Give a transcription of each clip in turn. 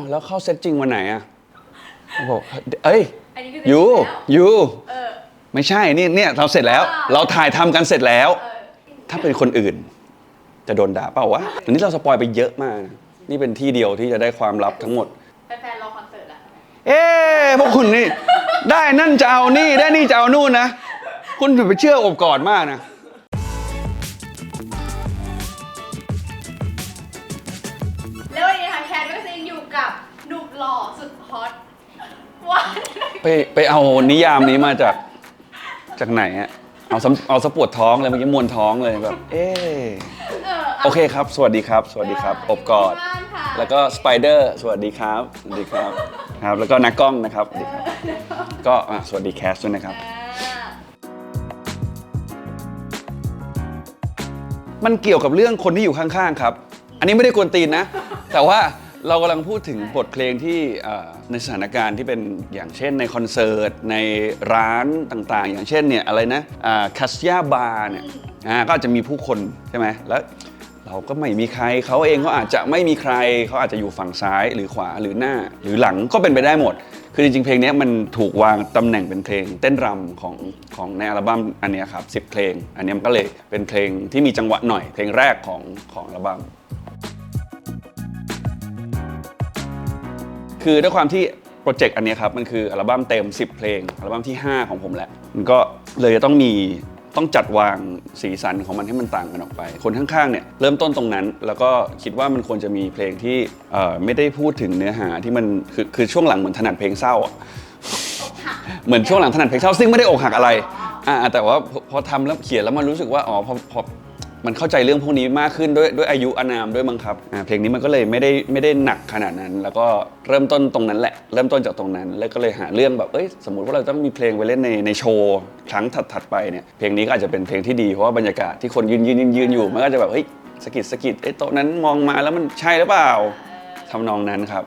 าวแล้วเข้าเซตจริงวันไหนอะเขาบอกเอ้ยอันนี้คือยูเสร็จแล้วยูเออ ไม่ใช่นี่เนี่ยเราเสร็จแล้วอ่าเราถ่ายทำกันเสร็จแล้ว เออ ถ้าเป็นคนอื่น จะโดนด่าเปล่าวะอันนี้เราสปอยไปเยอะมากนะนี่เป็นที่เดียวที่จะได้ความลับทั้งหมด แฟนๆรอคอนเสิร์ตแล้วเอ๊ะพวกคุณนี่ ได้นั่นจะเอานี่ได้นี่จะเอานู่นนะ คุณอย่าไปเชื่ออบกอดมากนะ ไปไปเอานิยามนี้มาจากจากไหนอะเอาสำเอาสะปวดท้องเลยเมื่อกี้มวนท้องเลยแบบ เอ๊ะเออโอเคครับ สวัสดีครับ สวัสดีครับอบกอดที่บ้านค่ะแล้วก็สไปเดอร์สวัสดีครับ สวัสดีครับครับ แล้วก็นักกล้องนะครับสวัสดีครับก็อะสวัสดีแคสด้วยนะครับอ่ามันเกี่ยวกับเรื่องคนที่อยู่ข้างๆครับ อันนี้ไม่ได้กวนตีนนะ แต่ว่า เรากำลังพูดถึงบทเพลงที่เอ่อในสถานการณ์ที่เป็นอย่างเช่นในคอนเสิร์ต ในร้านต่างๆ อย่างเช่นเนี่ยอะไรนะคัสยาบาร์เนี่ยอ่าก็อาจจะมีผู้คนใช่ไหมแล้วเราก็ไม่มีใครเขาเองก็อาจจะไม่มีใครเขาอาจจะอยู่ฝั่งซ้ายหรือขวาหรือหน้า หรือหลังก็เป็นไปได้หมด คือจริงๆ เพลงเนี้ยมันถูกวางตำแหน่งเป็นเพลงเต้นรำของของในอัลบั้มอันเนี้ยครับ10 เพลง อันเนี้ยมันก็เลยเป็นเพลงที่มีจังหวะหน่อยเพลงแรกของของอัลบั้ม คือด้วยความที่โปรเจกต์อันเนี้ยครับมันคืออัลบั้มเต็ม 10 เพลง อัลบั้มที่ 5 ของผมแหละมันก็เลยจะต้องมีต้องจัดวางสีสันของมันให้มันต่างกันออกไป คนข้างๆเนี่ยเริ่มต้นตรงนั้น แล้วก็คิดว่ามันควรจะมีเพลงที่เอ่อไม่ได้พูดถึงเนื้อหาที่มันคือคือช่วงหลังเหมือนถนัดเพลงเศร้าอะเหมือนช่วงหลังถนัดเพลงเศร้าซึ่งไม่ได้อกหักอะไรอ่าแต่ว่าพอพอทำแล้วเขียนแล้วมันรู้สึกว่าอ๋อพอพอ มันเข้าใจเรื่องพวกนี้มากขึ้นด้วยด้วยอายุอานามด้วยมั้งครับอ่าเพลงนี้มันก็เลยไม่ได้ไม่ได้หนักขนาดนั้น แล้วก็เริ่มต้นตรงนั้นแหละ เริ่มต้นจากตรงนั้น แล้วก็เลยหาเรื่องแบบเอ้ยสมมติว่าเราต้องมีเพลงไปเล่นในในโชว์ครั้งถัดๆไปเนี่ยเพลงนี้ก็อาจจะเป็นเพลงที่ดีเพราะว่าบรรยากาศที่คนยืนยืนยืนยืนอยู่มันก็จะแบบเฮ้ยสะกิดสะกิดไอ้โต๊ะนั้นมองมาแล้วมันใช่หรือเปล่าทำนองนั้นครับ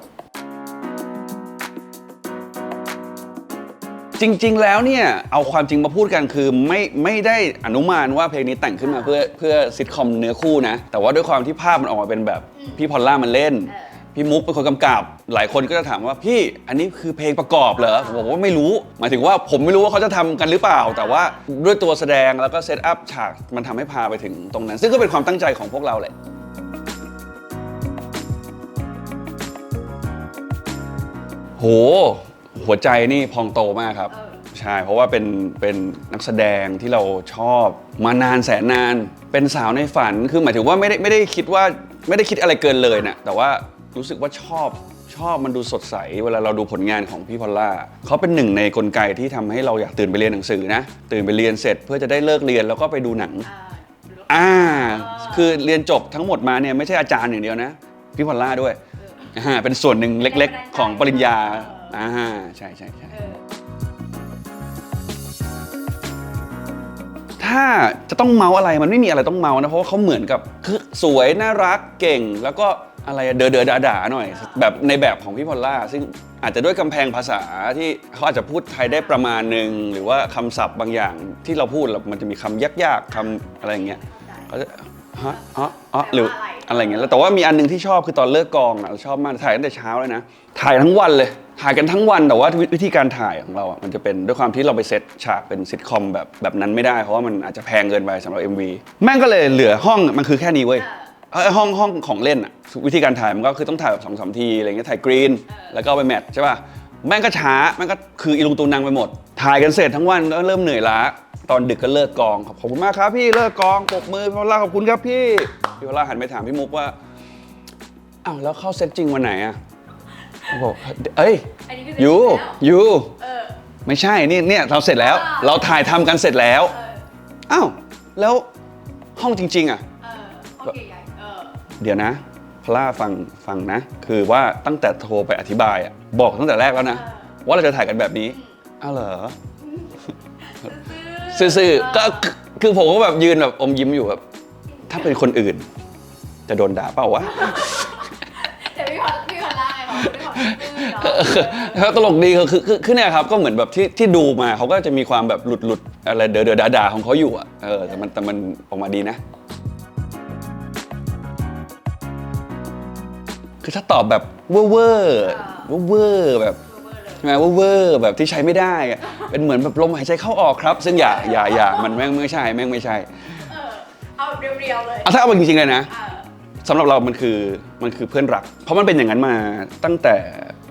จริง ๆ แล้วเนี่ยเอาความจริงมาพูดกันคือไม่ไม่ได้อนุมานว่าเพลงนี้แต่งขึ้นมาเพื่อเพื่อซิทคอมเนื้อคู่นะ แต่ว่าด้วยความที่ภาพมันออกมาเป็นแบบพี่พอลล่ามันเล่น พี่มุกเป็นคนกำกับ หลายคนก็จะถามว่าพี่อันนี้คือเพลงประกอบเหรอผมบอกว่าไม่รู้ หมายถึงว่าผมไม่รู้ว่าเขาจะทำกันหรือเปล่า แต่ว่าด้วยตัวแสดงแล้วก็เซตอัพฉากมันทำให้พาไปถึงตรงนั้น ซึ่งก็เป็นความตั้งใจของพวกเราแหละ โห หัวใจนี่พองโตมากครับเออใช่ เพราะว่าเป็นเป็นนักแสดงที่เราชอบมานานแสนนาน เป็นสาวในฝัน คือหมายถึงว่าไม่ได้ไม่ได้คิดว่าไม่ได้คิดอะไรเกินเลยนะแต่ว่ารู้สึกว่าชอบชอบมันดูสดใส เวลาเราดูผลงานของพี่พอลล่าเขาเป็นหนึ่งในกลไกที่ทำให้เราอยากตื่นไปเรียนหนังสือนะ ตื่นไปเรียนเสร็จเพื่อจะได้เลิกเรียนแล้วก็ไปดูหนังอ่าอ่าคือเรียนจบทั้งหมดมาเนี่ยไม่ใช่อาจารย์อย่างเดียวนะ พี่พอลล่าด้วยอ่าเป็นส่วนหนึ่งเล็กๆ ของปริญญา อ่าใช่ใช่ใช่เออถ้าจะต้องเมาอะไรมันไม่มีอะไรต้องเมานะเพราะว่าเขาเหมือนกับคือสวยน่ารักเก่ง แล้วก็อะไรอะเดอเดอด่าด่าๆหน่อย แบบในแบบของพี่พอลล่าซึ่งอาจจะด้วยกำแพงภาษาที่เขาอาจจะพูดไทยได้ประมาณหนึ่งหรือว่าคำศัพท์บางอย่างที่เราพูดแล้วมันจะมีคำยากๆคำอะไรอย่างเงี้ยเขาจะ ฮะอ๋ออ๋อหรืออะไรอย่างเงี้ยแล้วแต่ว่ามีอันหนึงที่ชอบคือตอนเลิกกองอะเราชอบมากถ่ายตั้งแต่เช้าเลยนะ ถ่ายทั้งวันเลย ถ่ายกันทั้งวันแต่ว่าวิวิธีการถ่ายของเราอะมันจะเป็นด้วยความที่เราไปเซตฉากเป็นซิทคอมแบบแบบนั้นไม่ได้ เพราะว่ามันอาจจะแพงเกินไปสำหรับ MV แม่งก็เลยเหลือห้องมันคือแค่นี้เว้ยเอ้ยห้องห้องของเล่นอะวิธีการถ่ายมันก็คือต้องถ่ายแบบสองสามทีอะไรเงี้ยถ่ายกรีนแล้วก็เอาไปแมทใช่ป่ะแม่งก็ช้าแม่งก็คืออีลุงตุงนางไปหมด ถ่ายกันเสร็จทั้งวันก็เริ่มเหนื่อยล้า ตอนดึกก็เลิกกอง ขอบคุณมากครับพี่เลิกกองปรบมือพี่พอลล่าขอบคุณครับพี่พี่พอลล่าหันไปถามพี่มุกว่าอ้าวแล้วเข้าเซตจริงวันไหนอะเขาบอกเอ้ยอันนี้คือยูเสร็จแล้วยูเออไม่ใช่นี่เนี่ยเราเสร็จแล้วอ่าเราถ่ายทำกันเสร็จแล้วเอออ้าวแล้วห้องจริง ๆอะเออห้องใหญ่ๆเออเดี๋ยวนะพล่าฟังฟังนะ คือว่าตั้งแต่โทรไปอธิบายอะบอกตั้งแต่แรกแล้วนะ ว่าเราจะถ่ายกันแบบนี้ อ้าวเหรอ ซื่อๆก็คือคือผมก็แบบยืนแบบอมยิ้มอยู่แบบ ถ้าเป็นคนอื่น จะโดนด่าเปล่าวะแต่พี่พอพี่พอลล่าไงบอกพี่พอลล่าซื่อเนาะแล้วตลกดีคือคือคือคือเนี่ยครับก็เหมือนแบบที่ที่ดูมาเขาก็จะมีความแบบหลุดหลุดอะไรเดอเดอด่าด่าๆของเขาอยู่อะเออแต่มันแต่มันออกมาดีนะ คือถ้าตอบแบบเวอร์เวอร์เวอร์แบบเวอร์เลยใช่ไหมเวอร์เวอร์แบบที่ใช้ไม่ได้อะเป็นเหมือนแบบลมหายใจเข้าออกครับ ซึ่งอย่าอย่าอย่ามันแม่งไม่ใช่แม่งไม่ใช่เออเอาเรียวๆเลยเอาถ้าเอาจริงๆเลยนะเออสำหรับเรามันคือมันคือเพื่อนรัก เพราะมันเป็นอย่างนั้นมาตั้งแต่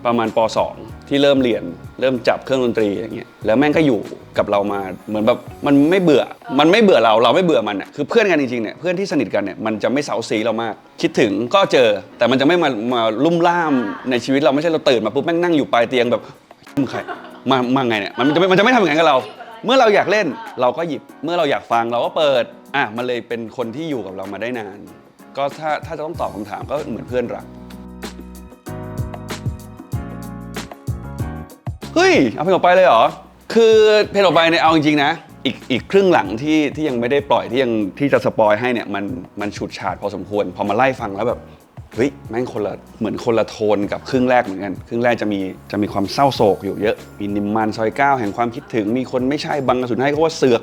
ประมาณป .2 ที่เริ่มเรียน เริ่มจับเครื่องดนตรีอย่างเงี้ยแล้วแม่งก็อยู่กับเรามาเหมือนแบบมันไม่เบื่อ มันไม่เบื่อเราเราไม่เบื่อมันอะคือเพื่อนกันจริงๆเนี่ยเพื่อนที่สนิทกันเนี่ยมันจะไม่เสาซีเรามาก คิดถึงก็เจอแต่มันจะไม่มามาลุ่มล่ามในชีวิตเราไม่ใช่เราตื่นมาปุ๊บแม่งนั่งอยู่ปลายเตียงแบบ มึงใครมามาไงเนี่ยมันจะไม่มันจะไม่ทำอย่างนั้นกับเรา เมื่อเราอยากเล่นเราก็หยิบเมื่อเราอยากฟังเราก็เปิดอะมันเลยเป็นคนที่อยู่กับเรามาได้นาน ก็ถ้าถ้าจะต้องตอบคำถามก็เหมือนเพื่อนรักเฮ้ยเอาเพลงออกไปเลยเหรอคือเพลงออกไปเนี่ยเอาจริงๆนะอีกอีกครึ่งหลังที่ที่ยังไม่ได้ปล่อยที่ยังที่จะสปอยให้เนี่ยมันมันฉูดฉาดพอสมควร พอมาไล่ฟังแล้วแบบ เฮ้ยแม่งคนละเหมือนคนละโทนกับครึ่งแรกเหมือนกันครึ่งแรกจะมีจะมีความเศร้าโศกอยู่เยอะ มีนิมมานซอยเก้าแห่งความคิดถึง มีคนไม่ใช่บังกระสุนให้ก็ว่าเสือก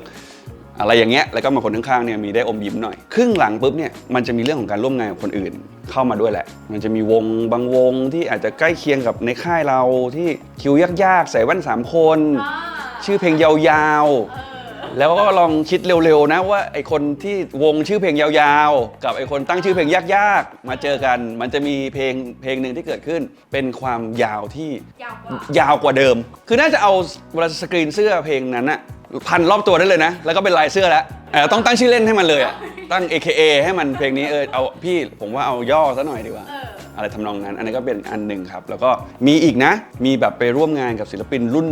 อะไรอย่างเงี้ยแล้วก็มาคนข้างๆเนี่ยมีได้อมยิ้มหน่อย ครึ่งหลังปุ๊บเนี่ยมันจะมีเรื่องของการร่วมงานกับคนอื่น เข้ามาด้วยแหละ มันจะมีวงบางวงที่อาจจะใกล้เคียงกับในค่ายเราที่คิวยากๆใส่แว่นสามคนอ่าชื่อเพลงยาวๆเออ แล้วก็ลองคิดเร็วๆนะว่าไอคนที่วงชื่อเพลงยาวๆ กับไอคนตั้งชื่อเพลงยากๆ มาเจอกัน มันจะมีเพลงเพลงหนึ่งที่เกิดขึ้น เป็นความยาวที่ยาวกว่ายาวกว่าเดิม คือน่าจะเอาเวลาสกรีนเสื้อเพลงนั้นอะพันรอบตัวได้เลยนะ แล้วก็เป็นลายเสื้อแล้วเออต้องตั้งชื่อเล่นให้มันเลยอะตั้ง AKA ให้มันเพลงนี้เออเอาพี่ผมว่าเอาย่อซะหน่อยดีกว่าเอออะไรทำนองนั้น อันนี้ก็เป็นอันหนึ่งครับ แล้วก็มีอีกนะ มีแบบไปร่วมงานกับศิลปินรุ่น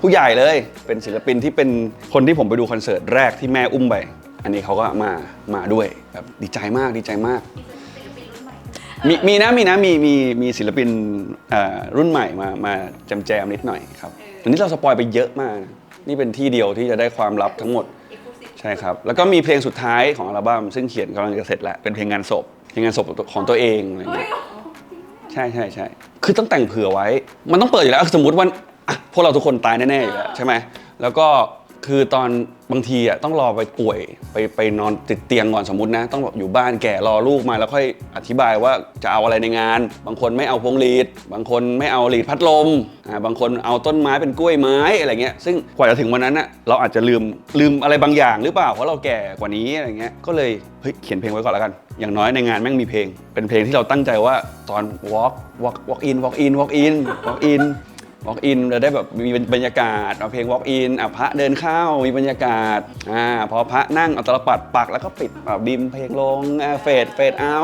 ผู้ใหญ่เลย เป็นศิลปินที่เป็นคนที่ผมไปดูคอนเสิร์ตแรกที่แม่อุ้มไป อันนี้เขาก็มา มาด้วยแบบดีใจมากดีใจมากศิลปินรุ่นใหม่มีมีนะมีนะมีมีมีศิลปินเอ่อรุ่นใหม่มามาแจมแจมๆนิดหน่อยครับอันนี้เราสปอยไปเยอะมากนะนี่เป็นที่เดียวที่จะได้ความลับทั้งหมดอีกคุสิใช่ครับ แล้วก็มีเพลงสุดท้ายของอัลบั้มซึ่งเขียนกำลังจะเสร็จแล้วเป็นเพลงงานศพเพลงงานศพของตัวเองอะไรอย่างเฮ้เงี้ยยใช่ใช่ใช่ คือต้องแต่งเผื่อไว้ มันต้องเปิดอยู่แล้วอะสมมติว่า อะพวกเราทุกคนตายแน่ๆอยู่แล้วใช่ไหมแล้วก็คือตอนบางทีอะต้องรอไปป่วยไปไปนอนติดเตียงก่อนสมมตินะ ต้องแบบอยู่บ้านแก่รอลูกมาแล้วค่อยอธิบายว่าจะเอาอะไรในงาน บางคนไม่เอาพวงหลีด บางคนไม่เอาหลีดพัดลมอ่าบางคนเอาต้นไม้เป็นกล้วยไม้อะไรเงี้ยซึ่งกว่าจะถึงวันนั้นอะเราอาจจะลืมลืมอะไรบางอย่างหรือเปล่าเพราะเราแก่กว่านี้อะไรเงี้ยก็เลยเฮ้ยเขียนเพลงไว้ก่อนแล้วกัน อย่างน้อยในงานแม่งมีเพลง เป็นเพลงที่เราตั้งใจว่าตอน walk walk walk in walk in walk in walk in walk in เราได้แบบมีบรรยากาศเอาเพลง walk in อะพระเดินเข้ามีบรรยากาศอ่าพอพระนั่งเอาตลปัดปักแล้วก็ปิดอะบิมเพลงลงเฟดเฟดเอา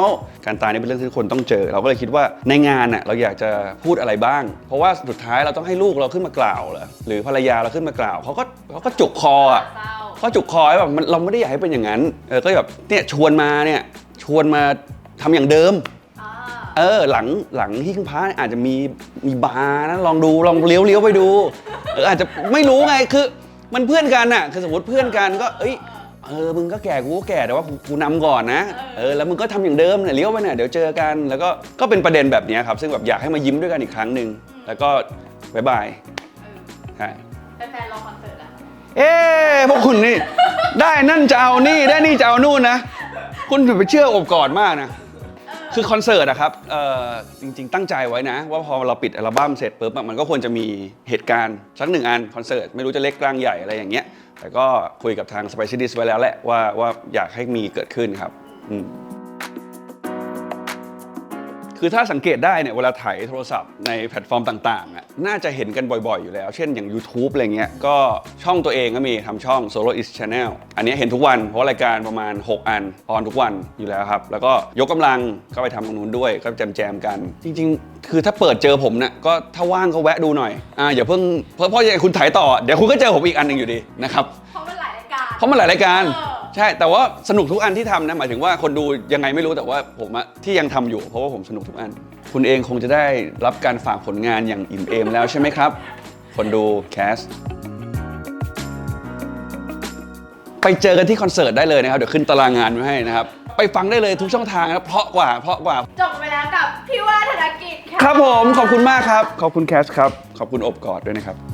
การตายนี่เป็นเรื่องที่ทุกคนต้องเจอ เราก็เลยคิดว่าในงานน่ะเราอยากจะพูดอะไรบ้าง เพราะว่าสุดท้ายเราต้องให้ลูกเราขึ้นมากล่าวเหรอหรือภรรยาเราขึ้นมากล่าวเขาก็เขาก็จุกคออะเศร้าก็จุกคอให้แบบมันเราไม่ได้อยากให้เป็นอย่างนั้นเออก็แบบเนี่ยชวนมาเนี่ยชวนมาทำอย่างเดิมอ่า เออหลังหลังหิ้งพระอาจจะมีมีบาร์นะลองดูลองเลี้ยวเลี้ยวไปดูเอออาจจะไม่รู้ไงคือ มันเพื่อนกันน่ะคือสมมติเพื่อนกันก็เอ้ยเออมึงก็แก่กูก็แก่แต่ว่ากูกูนำก่อนนะเออแล้วมึงก็ทำอย่างเดิมเนี่ยเลี้ยวไปเนี่ยเดี๋ยวเจอกัน แล้วก็ก็เป็นประเด็นแบบเนี้ยครับ ซึ่งแบบอยากให้มายิ้มด้วยกันอีกครั้งหนึ่งแล้วก็บายบายเออใช่แฟนๆรอคอนเสิร์ตอะเอ๊ะพวกคุณนี่ได้นั่นจะเอานี่ได้นี่จะเอานู่นนะ คุณถึงไปเชื่ออบกอดมากนะ คือคอนเสิร์ตอะครับเอ่อจริงๆ ตั้งใจไว้นะ ว่าพอเราปิดอัลบั้มเสร็จปุ๊บอะมันก็ควรจะมีเหตุการณ์สักหนึ่งอันคอนเสิร์ตไม่รู้จะเล็กกลางใหญ่อะไรอย่างเงี้ย แต่ก็คุยกับทาง s p i c y d i s ไว้แล้วแหละว่าว่าอยากให้มีเกิดขึ้นครับอืม คือถ้าสังเกตได้เนี่ยเวลาถ่ายโทรศัพท์ในแพลตฟอร์มต่างๆอะน่าจะเห็นกันบ่อยๆ อยู่แล้ว เช่นอย่าง YouTube อะไรเงี้ย ก็ช่องตัวเองก็มีทำช่อง Solo is Channel อันนี้เห็นทุกวันเพราะรายการประมาณ 6 อันออนทุกวันอยู่แล้วครับ แล้วก็ยกกำลังก็ไปทำตรงนู้นด้วยก็แจมๆกัน จริงๆ คือถ้าเปิดเจอผมเนี่ยก็ถ้าว่างก็แวะดูหน่อยอ่าอย่าเพิ่งเพราะเพราะอย่างคุณถ่ายต่อเดี๋ยวคุณก็เจอผมอีกอันหนึ่งอยู่ดีนะครับเพราะมันหลายรายการเพราะมันหลายรายการเออ ใช่แต่ว่าสนุกทุกอันที่ทำนะหมายถึงว่าคนดูยังไงไม่รู้แต่ว่าผมอะที่ยังทำอยู่ เพราะว่าผมสนุกทุกอัน คุณเองคงจะได้รับการฝากผลงานอย่างอิ่มเอมแล้วใช่ไหมครับ คนดูแคสไปเจอกันที่คอนเสิร์ตได้เลยนะครับ เดี๋ยวขึ้นตารางงานไว้ให้นะครับ ไปฟังได้เลยทุกช่องทางนะครับเพราะกว่าเพราะกว่า จบไปแล้วกับพี่ว่าธนกิจค่ะ ครับผมขอบคุณมากครับ ขอบคุณแคสครับ ขอบคุณอบกอดด้วยนะครับ